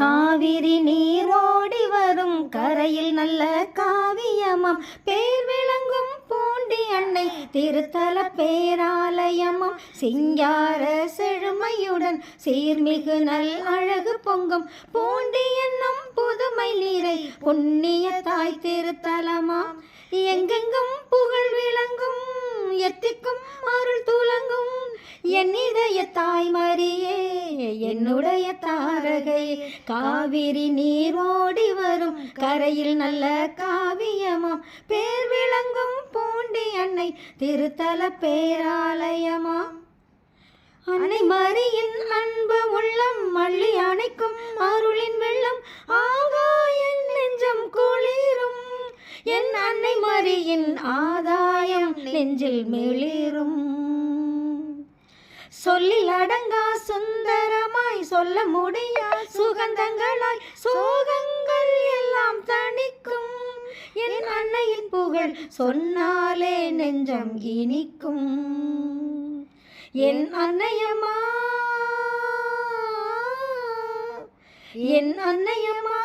காவிரி நீர் ஓடி வரும் கரையில் நல்ல காவியமாம். பேர் விளங்கும் பூண்டி அன்னை திருத்தல பேராலயமாம். சிங்கார செழுமையுடன் சீர்மிகு நல் அழகு பொங்கும். பூண்டி என்னும் புதுமை நீரை புண்ணிய தாய் திருத்தலமாம். எங்கெங்கும் புகழ் விளங்கும் எத்திக்கும் அருள் துலங்கும் என் இதய தாய் தாய்மரியே என்னுடைய தாரகை. காவிரி நீரோடி வரும். கரையில் நல்ல காவியமாம் பேர் விளங்கும் பூண்டி அன்னை. திருத்தல பேராலயமாம் அன்னை மரியின் அன்பு உள்ளம். மள்ளி அணைக்கும் அருளின் வெள்ளம். ஆகாயன் நெஞ்சம் குளிரும். என் அன்னை மரியின் ஆதாயம். நெஞ்சில் மிளிரும். சொல்லில் அடங்கா சுந்தரமாய் சொல்ல முடியா? சுகந்தங்களாய் சோகங்கள் எல்லாம் தணிக்கும். என் அன்னையின் புகழ் சொன்னாலே நெஞ்சம் இனிக்கும். என் அன்னையம்மா என் அன்னையம்மா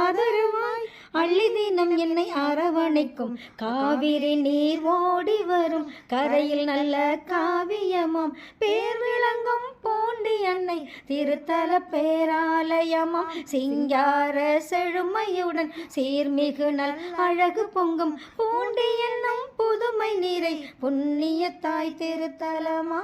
ஆதரவாய் அள்ளி தினம் என்னை அரவணைக்கும். காவிரி நீர்வோ ஓடி வரும். கரையில் நல்ல காவியமாம். பேர் விளங்கும் பூண்டி அன்னை திருத்தல பேராலயமாம். சிங்கார செழுமையுடன் சீர்மிகு நல் அழகு பொங்கும். பூண்டி என்னும் புதுமை நீரை புண்ணிய தாய் திருத்தலமா